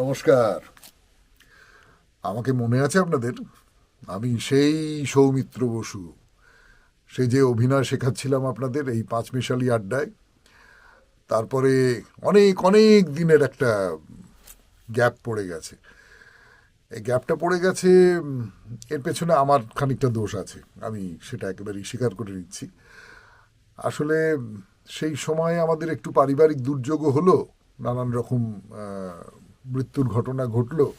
নমস্কার। আমাকে মনে আছে আপনাদের? আমি সেই সৌমিত্র বসু। সেই যে অভিনয় শেখাচ্ছিলাম আপনাদের এই পাঁচমিশালি আড্ডায়, তারপরে অনেক অনেক দিনের একটা গ্যাপ পড়ে গেছে। এই গ্যাপটা পড়ে গেছে, এর পেছনে আমার খানিকটা দোষ আছে, আমি সেটা একেবারেই স্বীকার করে নিচ্ছি। আসলে সেই সময় আমাদের একটু পারিবারিক দুর্যোগও হলো, নানান রকম মৃত্যুর ঘটনা ঘটলো,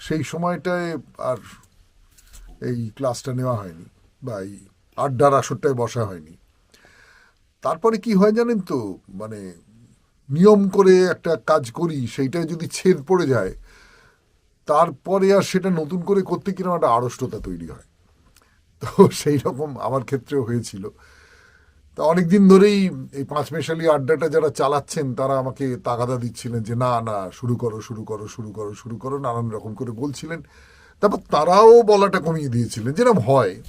সেই সময়টায় আর এই ক্লাসটা নেওয়া হয়নি বা এই আড্ডার আসরটায় বসা হয়নি। তারপরে কি হয় জানেন তো? মানে নিয়ম করে একটা কাজ করি, সেইটায় যদি ছেদ পড়ে যায়, তারপরে আর সেটা নতুন করে করতে কীরকম একটা আড়ষ্টতা তৈরি হয়। তো সেই রকম আমার ক্ষেত্রেও হয়েছিল। তা অনেক দিন ধরেই এই পাঁচ মেশালি আড্ডাটা যারা চালাচ্ছেন, তারা আমাকে তাগাদা দিচ্ছিলেন যে, না না, শুরু করো শুরু করো শুরু করো শুরু করো। নানান রকম করে বলছিলেন। তারপর তারাও বলাটা কমিয়ে দিয়েছিলেন যেরকম হয়।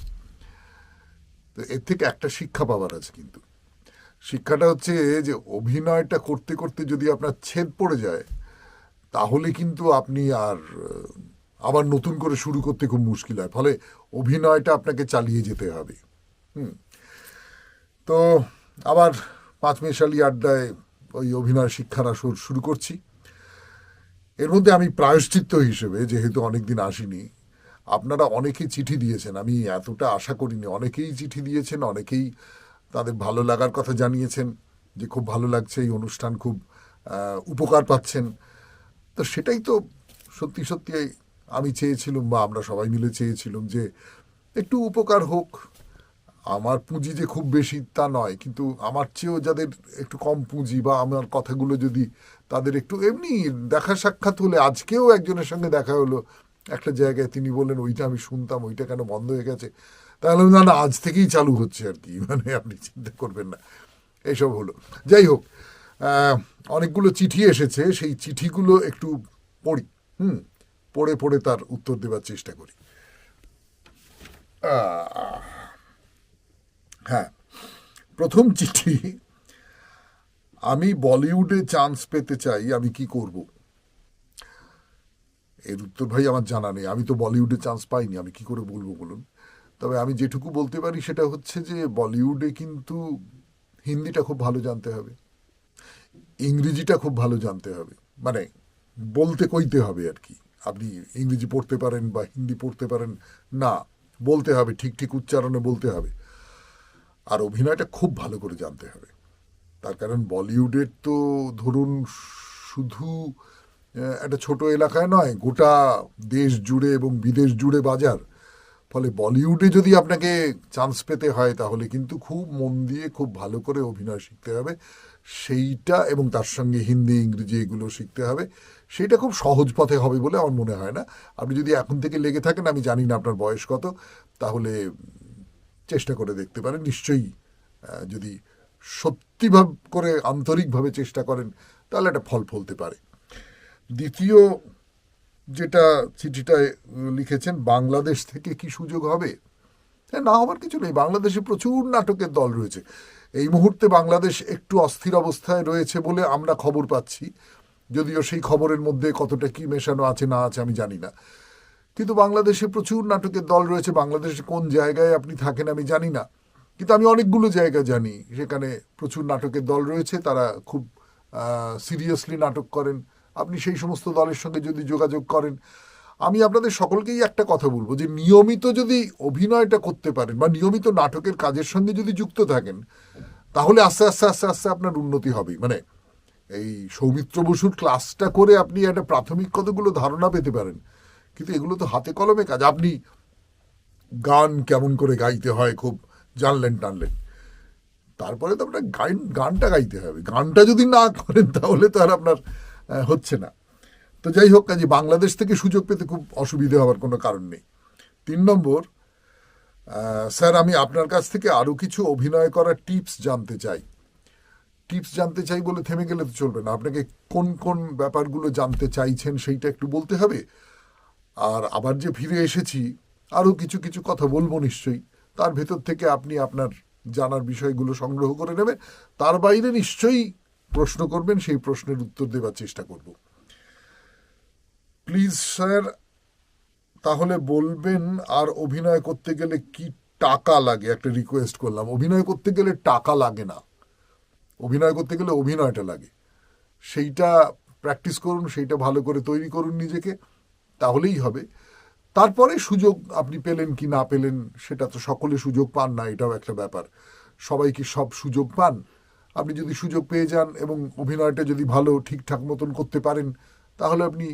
তো এর থেকে একটা শিক্ষা পাবার আছে কিন্তু। শিক্ষাটা হচ্ছে যে, অভিনয়টা করতে করতে যদি আপনার ছেদ পড়ে যায়, তাহলে কিন্তু আপনি আর, আবার নতুন করে শুরু করতে খুব মুশকিল হয়। ফলে অভিনয়টা আপনাকে চালিয়ে যেতে হবে। তো আবার পাঁচ মেশালি আড্ডায় ওই অভিনয় শিক্ষার আসর শুরু করছি। এর মধ্যে আমি প্রায়শ্চিত্ত হিসেবে, যেহেতু অনেকদিন আসিনি, আপনারা অনেকেই চিঠি দিয়েছেন, আমি এতটা আশা করিনি, অনেকেই চিঠি দিয়েছেন, অনেকেই তাদের ভালো লাগার কথা জানিয়েছেন যে খুব ভালো লাগছে, এই অনুষ্ঠান খুব উপকার পাচ্ছেন। তো সেটাই তো সত্যি সত্যি আমি চেয়েছিলাম বা আমরা সবাই মিলে চেয়েছিলাম যে একটু উপকার হোক আমার পুঁজি যে খুব বেশি তা নয় কিন্তু আমার চেয়েও যাদের একটু কম পুঁজি বা আমার কথাগুলো যদি তাদের একটু এমনি দেখা সাক্ষাৎ হলে আজকেও একজনের সঙ্গে দেখা হলো একটা জায়গায় তিনি বললেন ওইটা আমি শুনতাম ওইটা কেন বন্ধ হয়ে গেছে? তাহলে না না আজ থেকেই চালু হচ্ছে আর কি মানে আপনি চিন্তা করবেন না। এইসব হলো। যাই হোক অনেকগুলো চিঠি এসেছে সেই চিঠিগুলো একটু পড়ি হুম পড়ে পড়ে তার উত্তর দেওয়ার চেষ্টা করি। আহ, হ্যাঁ প্রথম চিঠি, আমি বলিউডে চান্স পেতে চাই, আমি কি করব? এর উত্তর ভাই আমার জানা নেই, আমি তো বলিউডে চান্স পাইনি, আমি কি করে বলব বলুন? তবে আমি যেটুকু বলতে পারি সেটা হচ্ছে যে, বলিউডে কিন্তু হিন্দিটা খুব ভালো জানতে হবে, ইংরেজিটা খুব ভালো জানতে হবে মানে বলতে কইতে হবে আর কি। আপনি ইংরেজি পড়তে পারেন বা হিন্দি পড়তে পারেন, না, বলতে হবে, ঠিক ঠিক উচ্চারণে বলতে হবে। আর অভিনয়টা খুব ভালো করে জানতে হবে। তার কারণ বলিউডের তো ধরুন শুধু একটা ছোট এলাকায় নয়, গোটা দেশ জুড়ে এবং বিদেশ জুড়ে বাজার। ফলে বলিউডে যদি আপনাকে চান্স পেতে হয়, তাহলে কিন্তু খুব মন দিয়ে খুব ভালো করে অভিনয় শিখতে হবে। সেইটা এবং তার সঙ্গে হিন্দি, ইংরেজি এগুলো শিখতে হবে। সেটা খুব সহজ পথে হবে বলে আমার মনে হয় না। আপনি যদি এখন থেকে লেগে থাকেন, আমি জানি না আপনার বয়স কত, তাহলে চেষ্টা করে দেখতে পারেন, নিশ্চয়ই যদি সত্যিভাব করে আন্তরিকভাবে চেষ্টা করেন, তাহলে একটা ফল ফলতে পারে। দ্বিতীয় যেটা চিঠিটায় লিখেছেন, বাংলাদেশ থেকে কি সুযোগ হবে? হ্যাঁ না হবার কিছু নেই, বাংলাদেশে প্রচুর নাটকের দল রয়েছে। এই মুহূর্তে বাংলাদেশ একটু অস্থির অবস্থায় রয়েছে বলে আমরা খবর পাচ্ছি। যদিও সেই খবরের মধ্যে কতটা কি মেশানো আছে, না আছে, আমি জানি না। কিন্তু বাংলাদেশে প্রচুর নাটকের দল রয়েছে। বাংলাদেশে কোন জায়গায় আপনি থাকেন আমি জানি না। কিন্তু আমি অনেকগুলো জায়গা জানি, সেখানে প্রচুর নাটকের দল রয়েছে, তারা খুব সিরিয়াসলি নাটক করেন। আপনি সেই সমস্ত দলের সঙ্গে যদি যোগাযোগ করেন, আমি আপনাদের সকলকেই একটা কথা বলব যে, নিয়মিত যদি অভিনয়টা করতে পারেন বা নিয়মিত নাটকের কাজের সঙ্গে যদি যুক্ত থাকেন, তাহলে আস্তে আস্তে আস্তে আস্তে আপনার উন্নতি হবেই মানে এই সৌমিত্র বসুর ক্লাসটা করে আপনি একটা প্রাথমিক কতগুলো ধারণা পেতে পারেন। কিন্তু এগুলো তো হাতে কলমে কাজ। আপনি গান কেমন করে গাইতে হয় খুব জানলেন টানলেন। তারপরে তো আপনার গান গানটা গাইতে হবে। গানটা যদি না করেন তাহলে তো আর আপনার হচ্ছে না। তো যাই হোক, কাজে বাংলাদেশ থেকে সুযোগ পেতে খুব অসুবিধে হওয়ার কোনো কারণ নেই। তিন নম্বর স্যার, আমি আপনার কাছ থেকে আরও কিছু অভিনয় করার টিপস জানতে চাই। টিপস জানতে চাই বলে থেমে গেলে তো চলবে না। আপনাকে কোন কোন ব্যাপারগুলো জানতে চাইছেন সেইটা একটু বলতে হবে? আর আবার যে ফিরে এসেছি, আরও কিছু কিছু কথা বলব নিশ্চয়ই। তার ভেতর থেকে আপনি আপনার জানার বিষয়গুলো সংগ্রহ করে নেবেন। তার বাইরে নিশ্চয়ই প্রশ্ন করবেন, সেই প্রশ্নের উত্তর দেওয়ার চেষ্টা করব। প্লিজ, স্যার, তাহলে বলবেন, আর অভিনয় করতে গেলে কি টাকা লাগে? একটা রিকোয়েস্ট করলাম। অভিনয় করতে গেলে টাকা লাগে না। অভিনয় করতে গেলে অভিনয়টা লাগে। সেইটা প্র্যাকটিস করুন, সেইটা ভালো করে তৈরি করুন নিজেকে। তাহলেই হবে। তারপরে সুযোগ আপনি পেলেন কি না পেলেন, সেটা তো সকলে সুযোগ পান না, এটাও একটা ব্যাপার। সবাই কি সব সুযোগ পান? আপনি যদি সুযোগ পেয়ে যান এবং অভিনয়টা যদি ভালো, ঠিকঠাক মতন করতে পারেন, তাহলে আপনি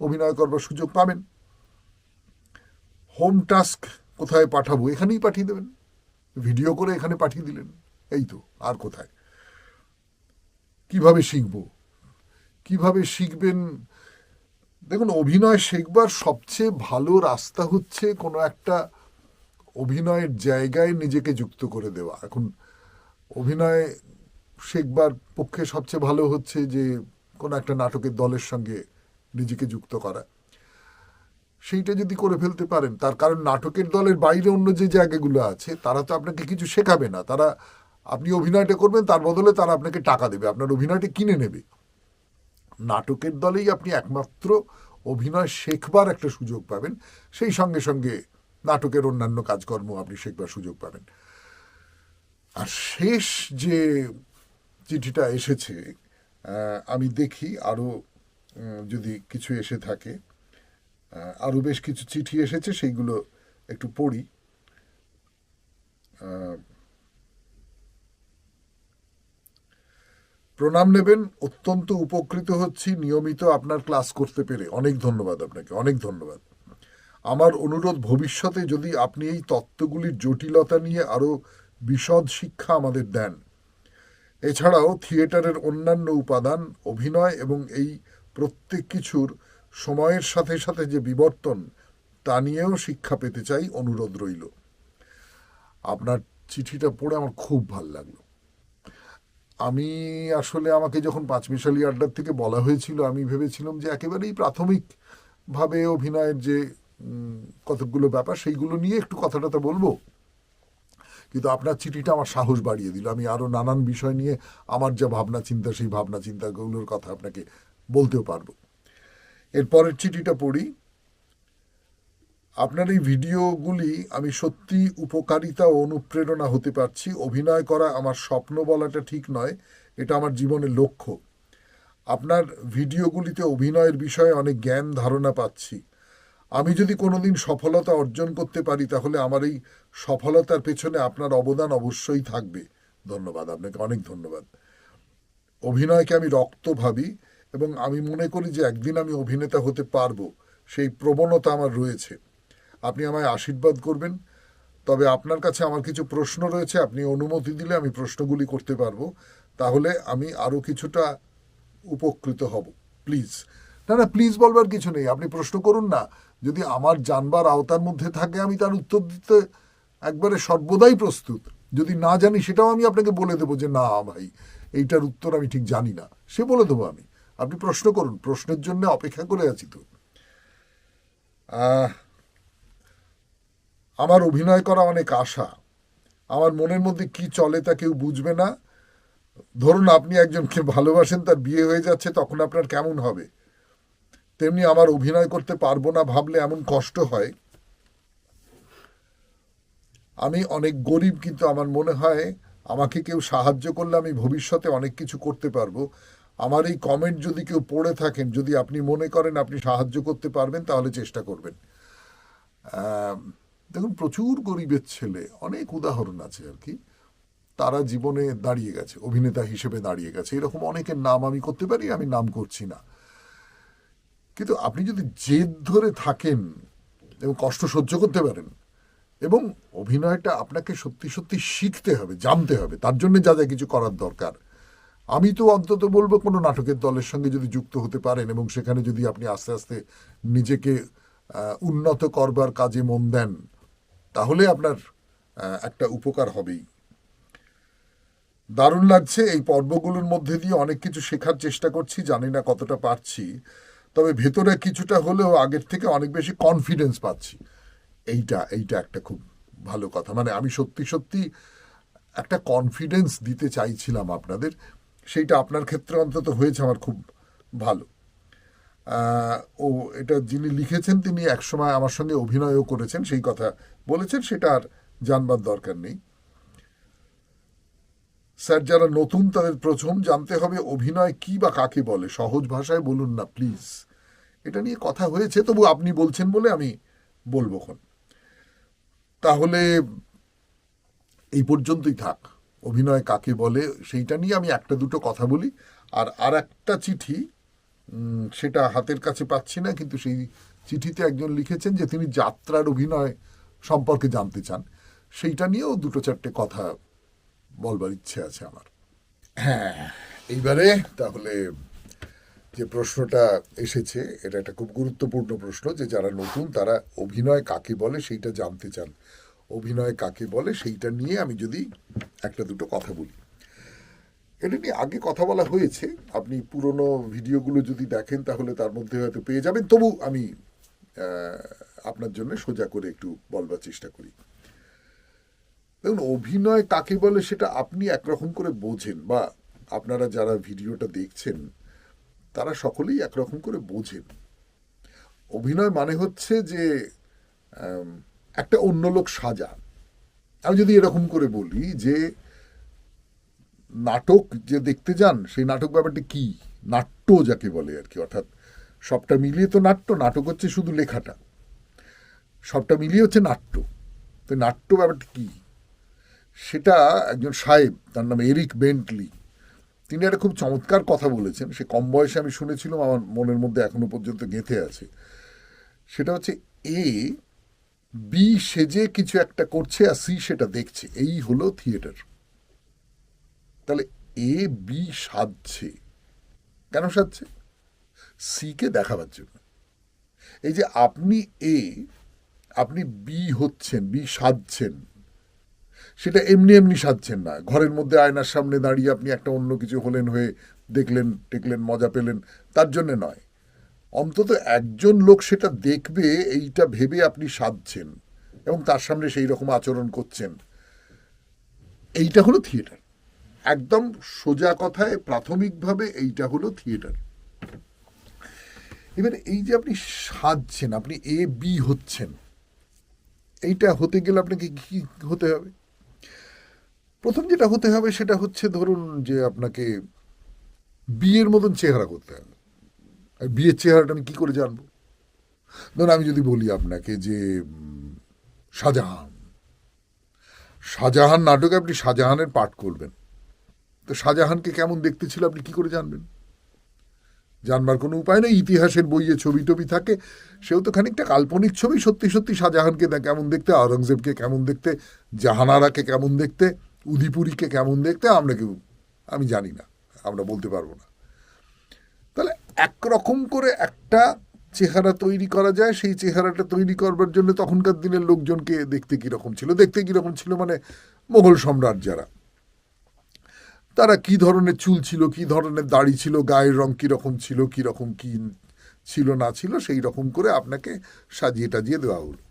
অভিনয় করবার সুযোগ পাবেন। হোম টাস্ক কোথায় পাঠাবো? এখানেই পাঠিয়ে দেবেন। ভিডিও করে এখানে পাঠিয়ে দিলেন। এই তো, আর কোথায়? কীভাবে শিখব? কীভাবে শিখবেন? দেখুন, অভিনয় শেখবার সবচেয়ে ভালো রাস্তা হচ্ছে কোনো একটা অভিনয়ের জায়গায় নিজেকে যুক্ত করে দেওয়া। এখন অভিনয় শেখবার পক্ষে সবচেয়ে ভালো হচ্ছে যে কোনো একটা নাটকের দলের সঙ্গে নিজেকে যুক্ত করা। সেইটা যদি করে ফেলতে পারেন, তার কারণ নাটকের দলের বাইরে অন্য যে জায়গাগুলো আছে, তারা তো আপনাকে কিছু শেখাবে না। তারা, আপনি অভিনয়টা করবেন, তার বদলে তারা আপনাকে টাকা দেবে। আপনার অভিনয়টা কিনে নেবে। নাটকের দলেই আপনি একমাত্র অভিনয় শেখবার একটা সুযোগ পাবেন। সেই সঙ্গে সঙ্গে নাটকের অন্যান্য কাজকর্ম আপনি শেখবার সুযোগ পাবেন। আর শেষ যে চিঠিটা এসেছে আমি দেখি আরও যদি কিছু এসে থাকে আরও বেশ কিছু চিঠি এসেছে, সেইগুলো একটু পড়ি। প্রণাম নেবেন, অত্যন্ত উপকৃত হচ্ছি নিয়মিত আপনার ক্লাস করতে পেরে। অনেক ধন্যবাদ আপনাকে, অনেক ধন্যবাদ। আমার অনুরোধ, ভবিষ্যতে যদি আপনি এই তত্ত্বগুলির জটিলতা নিয়ে আরও বিশদ শিক্ষা আমাদের দেন। এছাড়াও থিয়েটারের অন্যান্য উপাদান, অভিনয় এবং এই প্রত্যেক কিছুর সময়ের সাথে সাথে যে বিবর্তন, তা নিয়েও শিক্ষা পেতে চাই, অনুরোধ রইল। আপনার চিঠিটা পড়ে আমার খুব ভালো লাগল। আমি আসলে আমাকে যখন পাঁচমিশালি আড্ডার থেকে বলা হয়েছিল, আমি ভেবেছিলাম যে একেবারেই প্রাথমিকভাবে অভিনয়ের যে কতকগুলো ব্যাপার, সেইগুলো নিয়ে একটু কথা টথা বলব। কিন্তু আপনার চিঠিটা আমার সাহস বাড়িয়ে দিল। আমি আরও নানান বিষয় নিয়ে আমার যা ভাবনা চিন্তা, সেই ভাবনা চিন্তাগুলোর কথা আপনাকে বলতেও পারব। এরপরের চিঠিটা পড়ি। আপনার এই ভিডিওগুলি আমি সত্যি উপকারিতা ও অনুপ্রেরণা হতে পারছি। অভিনয় করা আমার স্বপ্ন বলাটা ঠিক নয়, এটা আমার জীবনের লক্ষ্য। আপনার ভিডিওগুলিতে অভিনয়ের বিষয়ে অনেক জ্ঞান ধারণা পাচ্ছি। আমি যদি কোনোদিন সফলতা অর্জন করতে পারি, তাহলে আমার এই সফলতার পেছনে আপনার অবদান অবশ্যই থাকবে। ধন্যবাদ আপনাকে, অনেক ধন্যবাদ। অভিনয়কে আমি রক্ত ভাবি এবং আমি মনে করি যে একদিন আমি অভিনেতা হতে পারব। সেই প্রবণতা আমার রয়েছে। আপনি আমায় আশীর্বাদ করবেন। তবে আপনার কাছে আমার কিছু প্রশ্ন রয়েছে, আপনি অনুমতি দিলে আমি প্রশ্নগুলি করতে পারব। তাহলে আমি আরও কিছুটা উপকৃত হব। প্লিজ। না না, প্লিজ বলবার কিছু নেই। আপনি প্রশ্ন করুন না। যদি আমার জানবার আওতার মধ্যে থাকে, আমি তার উত্তর দিতে একবারে সর্বদাই প্রস্তুত। যদি না জানি, সেটাও আমি আপনাকে বলে দেবো যে, না ভাই, এইটার উত্তর আমি ঠিক জানি না। সে বলে দেবো আমি। আপনি প্রশ্ন করুন। প্রশ্নের জন্য অপেক্ষা করে আছি তো। আমার অভিনয় করা অনেক আশা। আমার মনের মধ্যে কি চলে তা কেউ বুঝবে না। ধরুন আপনি একজনকে ভালোবাসেন, তার বিয়ে হয়ে যাচ্ছে, তখন আপনার কেমন হবে? তেমনি আমার অভিনয় করতে পারব না ভাবলে এমন কষ্ট হয়। আমি অনেক গরিব, কিন্তু আমার মনে হয় আমাকে কেউ সাহায্য করলে আমি ভবিষ্যতে অনেক কিছু করতে পারব। আমার এই কমেন্ট যদি কেউ পড়ে থাকেন, যদি আপনি মনে করেন আপনি সাহায্য করতে পারবেন, তাহলে চেষ্টা করবেন। দেখুন, প্রচুর গরিবের ছেলে, অনেক উদাহরণ আছে আর কি। তারা জীবনে দাঁড়িয়ে গেছে, অভিনেতা হিসেবে দাঁড়িয়ে গেছে। এরকম অনেকের নাম আমি করতে পারি, আমি নাম করছি না। কিন্তু আপনি যদি জেদ ধরে থাকেন এবং কষ্ট সহ্য করতে পারেন, এবং অভিনয়টা আপনাকে সত্যি সত্যি শিখতে হবে, জানতে হবে, তার জন্য যা যা কিছু করার দরকার। আমি তো অন্তত বলব, কোনো নাটকের দলের সঙ্গে যদি যুক্ত হতে পারেন এবং সেখানে যদি আপনি আস্তে আস্তে নিজেকে উন্নত করবার কাজে মন দেন তাহলে আপনার একটা উপকার হবেই। দারুণ লাগছে এই পর্বগুলোর মধ্যে দিয়ে অনেক কিছু শেখার চেষ্টা করছি, জানি না কতটা পারছি, তবে ভেতরে কিছুটা হলেও আগের থেকে অনেক বেশি কনফিডেন্স পাচ্ছি। এইটা এইটা একটা খুব ভালো কথা। মানে আমি সত্যি সত্যি একটা কনফিডেন্স দিতে চাইছিলাম আপনাদের। সেইটা আপনার ক্ষেত্রে অন্তত হয়েছে আমার খুব ভালো। ও এটা যিনি লিখেছেন তিনি একসময় আমার সঙ্গে অভিনয়ও করেছেন, সেই কথা বলেছেন, সেটা আর জানবার দরকার নেই। স্যার, যারা নতুন তাদের প্রথম জানতে হবে অভিনয় কি বা কাকে বলে। সহজ ভাষায় বলুন না, প্লিজ। এটা নিয়ে কথা হয়েছে, তবু আপনি বলছেন বলে আমি বলব খন তাহলে এই পর্যন্তই থাক। অভিনয় কাকে বলে, সেইটা নিয়ে আমি একটা দুটো কথা বলি, আর আর একটা চিঠি সেটা হাতের কাছে পাচ্ছি না, কিন্তু সেই চিঠিতে একজন লিখেছেন যে তিনি যাত্রার অভিনয় সম্পর্কে জানতে চান। সেইটা নিয়েও দুটো চারটে কথা বলবার ইচ্ছে আছে আমার। হ্যাঁ এইবারে তাহলে যে প্রশ্নটা এসেছে, এটা একটা খুব গুরুত্বপূর্ণ প্রশ্ন যে যারা নতুন, তারা অভিনয় কাকে বলে সেইটা জানতে চান। অভিনয় কাকে বলে সেইটা নিয়ে আমি যদি একটা দুটো কথা বলি। এটা নিয়ে আগে কথা বলা হয়েছে। আপনি পুরনো ভিডিওগুলো যদি দেখেন, তাহলে তার মধ্যে হয়তো পেয়ে যাবেন। তবু আমি আপনার জন্য সোজা করে একটু বলবার চেষ্টা করি। দেখুন, অভিনয় কাকে বলে সেটা আপনি একরকম করে বোঝেন বা আপনারা যারা ভিডিওটা দেখছেন, তারা সকলেই একরকম করে বোঝেন। অভিনয় মানে হচ্ছে যে একটা অন্য লোক সাজা। আমি যদি এরকম করে বলি যে নাটক যে দেখতে যান, সেই নাটক ব্যাপারটা কি? নাট্য যাকে বলে আর কি, অর্থাৎ সবটা মিলিয়ে তো নাট্য, নাটক হচ্ছে শুধু লেখাটা। সবটা মিলিয়ে হচ্ছে নাট্য। তো নাট্য ব্যাপারটা কি? সেটা একজন সাহেব, তার নাম এরিক বেন্টলি, তিনি একটা খুব চমৎকার কথা বলেছেন। সে কম বয়সে আমি শুনেছিলাম, আমার মনের মধ্যে এখনও পর্যন্ত গেঁথে আছে। সেটা হচ্ছে এ, বি সেজে কিছু একটা করছে আর সি সেটা দেখছে। এই হলো থিয়েটার। তাহলে এ বি সাজছে কেন সাজছে সিকে দেখাবার জন্য। এই যে আপনি এ আপনি বি হচ্ছেন বি সাজছেন সেটা এমনি এমনি সাজছেন না। ঘরের মধ্যে আয়নার সামনে দাঁড়িয়ে আপনি একটা অন্য কিছু হলেন হয়ে দেখলেন, টেকলেন, মজা পেলেন, তার জন্য নয়। অন্তত একজন লোক সেটা দেখবে, এইটা ভেবে আপনি সাজছেন এবং তার সামনে সেই রকম আচরণ করছেন। এইটা হলো থিয়েটার একদম সোজা কথায় প্রাথমিকভাবে এইটা হলো থিয়েটার। এবার এই যে আপনি সাজছেন, আপনি এ বি হচ্ছেন, এইটা হতে গেলে আপনাকে কি হতে হবে? প্রথম যেটা হতে হবে সেটা হচ্ছে ধরুন যে আপনাকে বিয়ের মতন চেহারা করতে হবে। আর বিয়ের চেহারাটা আমি কি করে জানব? ধরুন আমি যদি বলি আপনাকে যে শাহজাহান শাহজাহান নাটকে আপনি শাহজাহানের পাঠ করবেন। তো শাহজাহানকে কেমন দেখতে ছিল আপনি কি করে জানবেন? জানবার কোনো উপায় নেই, ইতিহাসের বইয়ে ছবি টবি থাকে, সেও তো খানিকটা কাল্পনিক ছবি, সত্যি সত্যি শাহজাহানকে কেমন দেখতে, আওরঙ্গজেবকে কেমন দেখতে, জাহানারাকে কেমন দেখতে, উদিপুরীকে কেমন দেখতে, আমরা কেউ, আমি জানি না, আমরা বলতে পারব না। তাহলে একরকম করে একটা চেহারা তৈরি করা যায়, সেই চেহারাটা তৈরি করবার জন্য তখনকার দিনের লোকজনকে দেখতে কীরকম ছিল? দেখতে কীরকম ছিল মানে মোগল সম্রাট যারা। তারা কি ধরনের চুল ছিল, কি ধরনের দাড়ি ছিল, গায়ের রং কীরকম ছিল, কীরকম কি ছিল, না ছিল, সেই রকম করে আপনাকে সাজিয়ে টাজিয়ে দেওয়া হলো।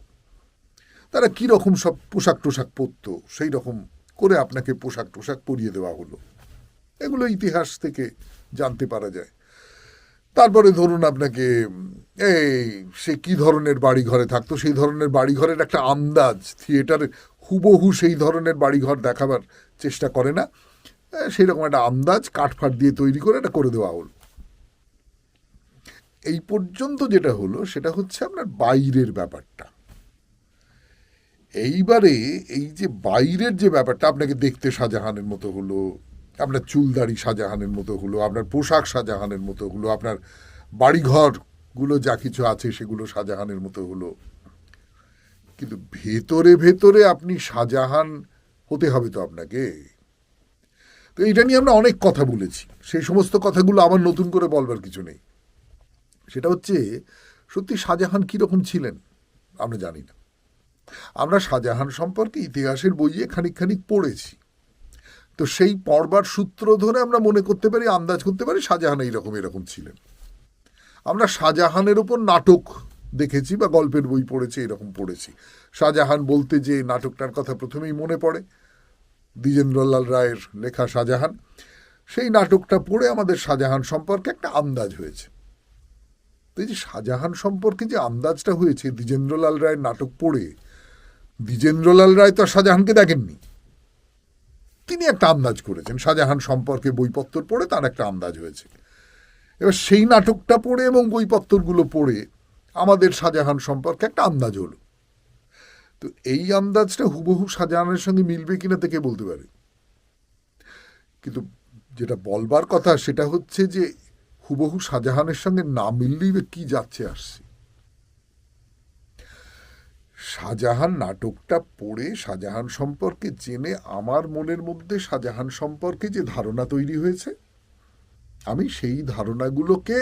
তারা কি রকম সব পোশাক টোশাক পরতো, সেই রকম করে আপনাকে পোশাক টোশাক পরিয়ে দেওয়া হলো। এগুলো ইতিহাস থেকে জানতে পারা যায়। তারপরে ধরুন আপনাকে, এই সে কি ধরনের বাড়ি ঘরে থাকতো, সেই ধরনের বাড়ি ঘরের একটা আন্দাজ, থিয়েটারে হুবহু সেই ধরনের বাড়িঘর দেখাবার চেষ্টা করে না। সেই রকম একটা আন্দাজ কাঠফাট দিয়ে তৈরি করে এটা করে দেওয়া হলো। এই পর্যন্ত যেটা হলো, সেটা হচ্ছে আপনার বাইরের ব্যাপারটা। এইবারে এই যে বাইরের যে ব্যাপারটা, আপনাকে দেখতে শাহজাহানের মতো হলো, আপনার চুলদাড়ি শাহজাহানের মতো হলো, আপনার পোশাক শাহজাহানের মতো হলো, আপনার বাড়িঘরগুলো যা কিছু আছে সেগুলো শাহজাহানের মতো হলো। কিন্তু ভেতরে ভেতরে আপনি শাহজাহান হতে হবে তো আপনাকে। তো এটা নিয়ে আমরা অনেক কথা বলেছি। সেই সমস্ত কথাগুলো আমার নতুন করে বলবার কিছু নেই। সেটা হচ্ছে, সত্যি শাহজাহান কীরকম ছিলেন, আমরা জানি না। আমরা শাহজাহান সম্পর্কে ইতিহাসের বইয়ে খানিক খানিক পড়েছি। তো সেই পড়বার সূত্র ধরে আমরা মনে করতে পারি, আন্দাজ করতে পারি, শাহজাহান এইরকম, এরকম ছিলেন। আমরা শাহজাহানের ওপর নাটক দেখেছি বা গল্পের বই পড়েছি, এরকম পড়েছি। শাহজাহান বলতে যে নাটকটার কথা প্রথমেই মনে পড়ে দ্বিজেন্দ্রলাল রায়ের লেখা শাহজাহান, সেই নাটকটা পড়ে আমাদের শাহজাহান সম্পর্কে একটা আন্দাজ হয়েছে। তো এই যে শাহজাহান সম্পর্কে যে আন্দাজটা হয়েছে, দ্বিজেন্দ্রলাল রায়ের নাটক পড়ে, দ্বিজেন্দ্রলাল রায় তো আর শাহজাহানকে দেখেননি। তিনি একটা আন্দাজ করেছেন, শাহজাহান সম্পর্কে বইপত্তর পড়ে তার একটা আন্দাজ হয়েছে। এবার সেই নাটকটা পড়ে এবং বইপত্রগুলো পড়ে আমাদের শাহজাহান সম্পর্কে একটা আন্দাজ হলো। তো এই আন্দাজটা হুবহু শাহজাহানের সঙ্গে মিলবে কিনা থেকে বলতে পারে? কিন্তু যেটা বলবার কথা সেটা হচ্ছে যে হুবহু শাহজাহানের সঙ্গে না মিললেই কি যাচ্ছে আসছে শাহজাহান নাটকটা পড়ে শাহজাহান সম্পর্কে জেনে আমার মনের মধ্যে শাহজাহান সম্পর্কে যে ধারণা তৈরি হয়েছে, আমি সেই ধারণাগুলোকে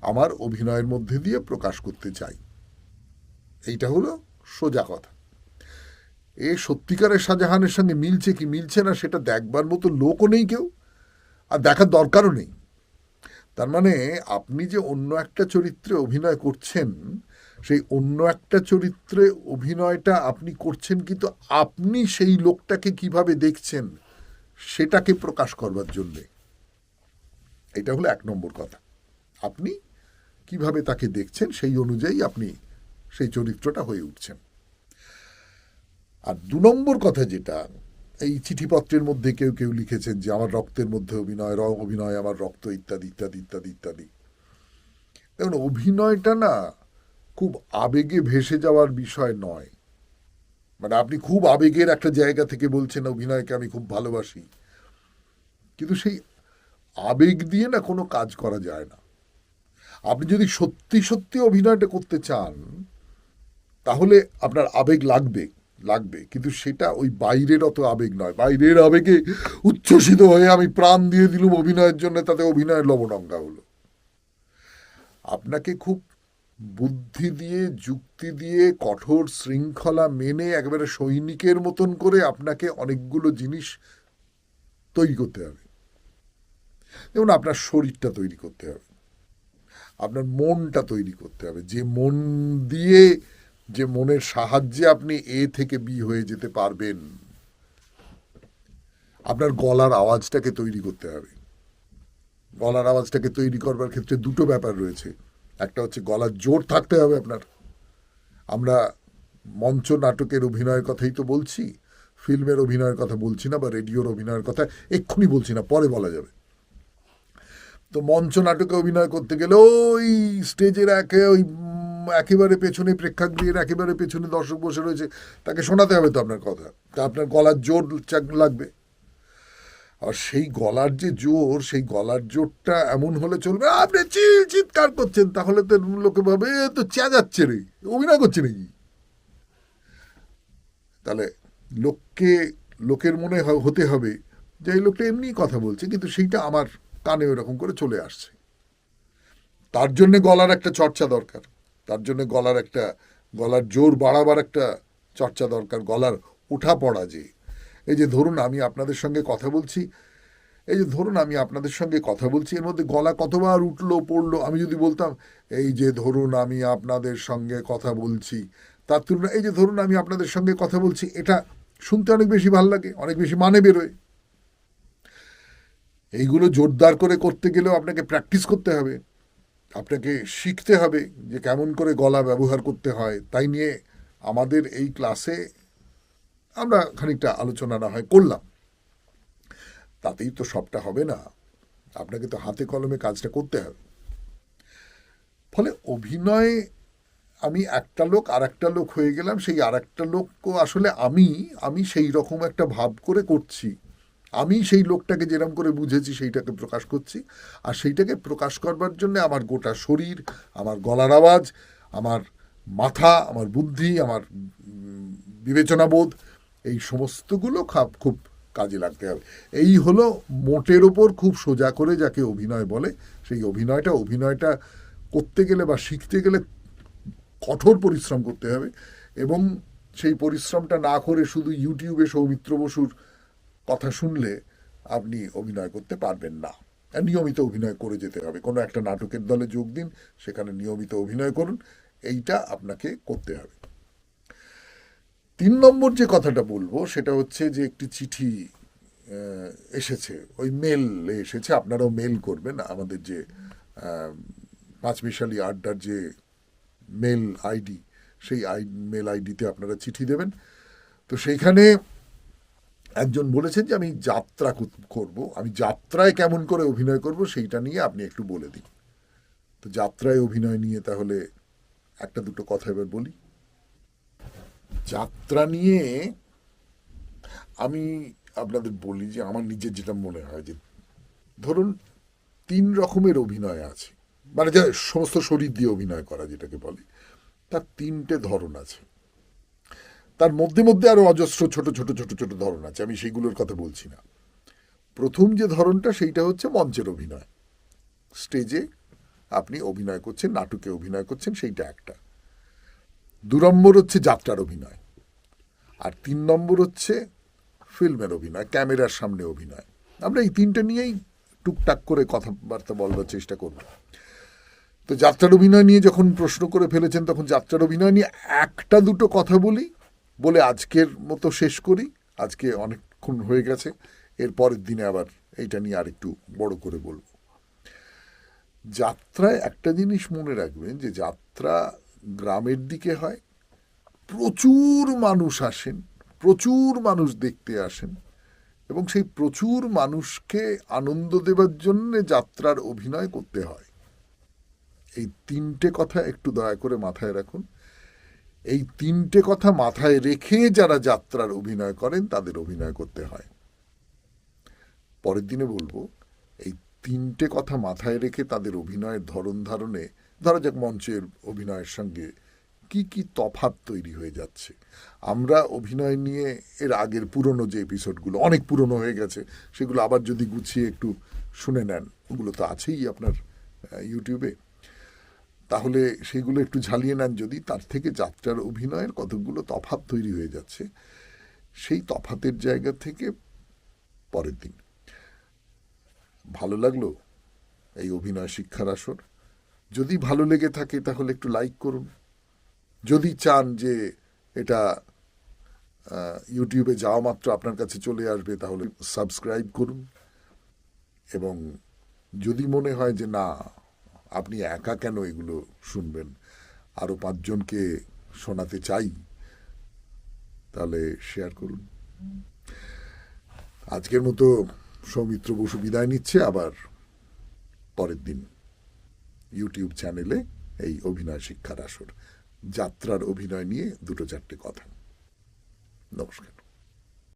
আমার অভিনয়ের মধ্যে দিয়ে প্রকাশ করতে চাই। এইটা হলো সোজা কথা। এ সত্যিকারের শাহজাহানের সঙ্গে মিলছে কি মিলছে না সেটা দেখবার মতো লোকও নেই কেউ, আর দেখার দরকারও নেই। তার মানে আপনি যে অন্য একটা চরিত্রে অভিনয় করছেন, সেই অন্য একটা চরিত্রে অভিনয়টা আপনি করছেন কিন্তু আপনি সেই লোকটাকে কীভাবে দেখছেন, সেটাকে প্রকাশ করবার জন্যে। এটা হলো এক নম্বর কথা। আপনি কীভাবে তাকে দেখছেন সেই অনুযায়ী আপনি সেই চরিত্রটা হয়ে উঠছেন আর দু নম্বর কথা যেটা, এই চিঠিপত্রের মধ্যে কেউ কেউ লিখেছেন যে, আমার রক্তের মধ্যে অভিনয়, র- অভিনয়, আমার রক্ত ইত্যাদি ইত্যাদি ইত্যাদি ইত্যাদি। দেখুন, অভিনয়টা না খুব আবেগে ভেসে যাওয়ার বিষয় নয়। মানে আপনি খুব আবেগের একটা জায়গা থেকে বলছেন, অভিনয়কে আমি খুব ভালোবাসি। কিন্তু সেই আবেগ দিয়ে না কোনো কাজ করা যায় না। আপনি যদি সত্যি সত্যি অভিনয়টা করতে চান তাহলে আপনার আবেগ লাগবে লাগবে। কিন্তু সেটা ওই বাইরের অত আবেগ নয়। বাইরের আবেগে উচ্ছ্বসিত হয়ে আমি প্রাণ দিয়ে দিলুম অভিনয়ের জন্য, তাতে অভিনয়ের লবণঙ্গা হলো। আপনাকে খুব বুদ্ধি দিয়ে, যুক্তি দিয়ে, কঠোর শৃঙ্খলা মেনে একেবারে সৈনিকের মতন করে আপনাকে অনেকগুলো জিনিস তৈরি করতে হবে। যেমন আপনার শরীরটা তৈরি করতে হবে। আপনার মনটা তৈরি করতে হবে। যে মন দিয়ে যে মনের সাহায্যে আপনি এ থেকে বি হয়ে যেতে পারবেন। আপনার গলার আওয়াজটাকে তৈরি করতে হবে। গলার আওয়াজটাকে তৈরি করবার ক্ষেত্রে দুটো ব্যাপার রয়েছে। একটা হচ্ছে গলার জোর থাকতে হবে আপনার। আমরা মঞ্চ নাটকের অভিনয়ের কথাই তো বলছি, ফিল্মের অভিনয়ের কথা বলছি না বা রেডিওর অভিনয়ের কথা এক্ষুনি বলছি না, পরে বলা যাবে। তো মঞ্চ নাটকে অভিনয় করতে গেলে ওই স্টেজের একে ওই একেবারে পেছনে প্রেক্ষাগৃহের, একেবারে পেছনে দর্শক বসে রয়েছে, তাকে শোনাতে হবে তো আপনার কথা। তা আপনার গলার জোর লাগবে। আর সেই গলার যে জোর, সেই গলার জোরটা এমন হলে চলবে, আপনি চিল চিৎকার করছেন, তাহলে তো লোকে ভাবে "এ তো চেঁচাচ্ছে রে, অভিনয় করছে নাকি? তাহলে লোককে, লোকের মনে হতে হবে যে এই লোকটা এমনি কথা বলছে, কিন্তু সেইটা আমার কানে ওরকম করে চলে আসছে। তার জন্য গলার একটা চর্চা দরকার। তার জন্য গলার একটা, গলার জোর বাড়াবার একটা চর্চা দরকার, গলার ওঠা পড়া যে। এই যে ধরুন আমি আপনাদের সঙ্গে কথা বলছি, এই যে ধরুন আমি আপনাদের সঙ্গে কথা বলছি, এর মধ্যে গলা কতবার উঠল, পড়ল, আমি যদি বলতাম, এই যে ধরুন আমি আপনাদের সঙ্গে কথা বলছি, তার তুলনায় এই যে ধরুন আমি আপনাদের সঙ্গে কথা বলছি, এটা শুনতে অনেক বেশি ভালো লাগে, অনেক বেশি মানে বেরোয়। এইগুলো জোরদার করে করতে গেলেও আপনাকে প্র্যাকটিস করতে হবে। আপনাকে শিখতে হবে যে কেমন করে গলা ব্যবহার করতে হয়। তাই নিয়ে আমাদের এই ক্লাসে আমরা খানিকটা আলোচনা না হয় করলাম। তাতেই তো সবটা হবে না। আপনাকে তো হাতে কলমে কাজটা করতে হবে। ফলে অভিনয় আমি একটা লোক আর একটা লোক হয়ে গেলাম। সেই আর একটা লোকও আসলে আমি আমি সেই রকম একটা ভাব করে করছি। আমি সেই লোকটাকে যেরকম করে বুঝেছি, সেইটাকে প্রকাশ করছি। আর সেইটাকে প্রকাশ করবার জন্য আমার গোটা শরীর, আমার গলার আওয়াজ, আমার মাথা, আমার বুদ্ধি, আমার বিবেচনাবোধ, এই সমস্তগুলো খাপ খুব কাজে লাগতে হবে। এই হলো মোটের ওপর খুব সোজা করে যাকে অভিনয় বলে, সেই অভিনয়টা অভিনয়টা করতে গেলে বা শিখতে গেলে কঠোর পরিশ্রম করতে হবে এবং সেই পরিশ্রমটা না করে শুধু ইউটিউবে সৌমিত্র বসুর কথা শুনলে আপনি অভিনয় করতে পারবেন না। নিয়মিত অভিনয় করে যেতে হবে। কোনো একটা নাটকের দলে যোগ দিন, সেখানে নিয়মিত অভিনয় করুন, এইটা আপনাকে করতে হবে। তিন নম্বর যে কথাটা বলব, সেটা হচ্ছে যে একটি চিঠি এসেছে। ওই মেল এসেছে, আপনারাও মেল করবেন। আমাদের যে পাঁচমিশালি আড্ডার যে মেল আইডি সেই আই মেল আইডিতে আপনারা চিঠি দেবেন। তো সেইখানে একজন বলেছেন যে আমি যাত্রা কর- করব। আমি যাত্রায় কেমন করে অভিনয় করব সেইটা নিয়ে আপনি একটু বলে দিন। তো যাত্রায় অভিনয় নিয়ে তাহলে একটা দুটো কথা এবার বলি। যাত্রা নিয়ে আমি আপনাদের বলি যে আমার নিজের যেটা মনে হয় যে ধরুন তিন রকমের অভিনয় আছে। মানে যা সমস্ত শরীর দিয়ে অভিনয় করা যেটাকে বলে, তার তিনটে ধরন আছে। তার মধ্যে মধ্যে আরও অজস্র ছোট ছোট ছোট ছোট ধরন আছে। আমি সেইগুলোর কথা বলছি না। প্রথম যে ধরনটা, সেইটা হচ্ছে মঞ্চের অভিনয়। স্টেজে আপনি অভিনয় করছেন, নাটকে অভিনয় করছেন, সেইটা একটা। দু নম্বর হচ্ছে যাত্রার অভিনয়। আর তিন নম্বর হচ্ছে ফিল্মের অভিনয়, ক্যামেরার সামনে অভিনয়। আমরা এই তিনটে নিয়েই টুকটাক করে কথাবার্তা বলবার চেষ্টা করব। তো যাত্রার অভিনয় নিয়ে যখন প্রশ্ন করে ফেলেছেন, তখন যাত্রার অভিনয় নিয়ে একটা দুটো কথা বলি। বলে আজকের মতো শেষ করি। আজকে অনেকক্ষণ হয়ে গেছে। এর পরের দিনে আবার এইটা নিয়ে আরেকটু বড় করে বলব। যাত্রায় একটা জিনিস মনে রাখবেন যে যাত্রা গ্রামের দিকে হয়, প্রচুর মানুষ আসেন, প্রচুর মানুষ দেখতে আসেন এবং সেই প্রচুর মানুষকে আনন্দ দেবার জন্য যাত্রার অভিনয় করতে হয়। এই তিনটে কথা একটু দয়া করে মাথায় রাখুন। এই তিনটে কথা মাথায় রেখে যারা যাত্রার অভিনয় করেন, তাদের অভিনয় করতে হয়। পরের দিনে বলব, এই তিনটে কথা মাথায় রেখে তাদের অভিনয়ের ধরন ধারণে, ধরা যাক মঞ্চের অভিনয়ের সঙ্গে কি কি তফাত তৈরি হয়ে যাচ্ছে। আমরা অভিনয় নিয়ে এর আগের পুরনো যে এপিসোডগুলো অনেক পুরনো হয়ে গেছে, সেগুলো আবার যদি গুছিয়ে একটু শুনে নেন, ওগুলো তো আছেই আপনার ইউটিউবে তাহলে সেগুলো একটু ঝালিয়ে নেন যদি। তার থেকে যাত্রার, অভিনয়ের কতগুলো তফাত তৈরি হয়ে যাচ্ছে, সেই তফাতের জায়গা থেকে পরের দিন। ভালো লাগল এই অভিনয় শিক্ষার আসর? যদি ভালো লেগে থাকে তাহলে একটু লাইক করুন। যদি চান যে এটা ইউটিউবে যাওয়া মাত্র আপনার কাছে চলে আসবে তাহলে সাবস্ক্রাইব করুন। এবং যদি মনে হয় যে না আপনি একা কেন এগুলো শুনবেন? আরও পাঁচজনকে শোনাতে চাই, তাহলে শেয়ার করুন। আজকের মতো সৌমিত্র বসু বিদায় নিচ্ছে, আবার পরের দিন ইউটিউব চ্যানেলে এই অভিনয় শিক্ষার আসর, যাত্রার অভিনয় নিয়ে দুটো চারটে কথা। নমস্কার।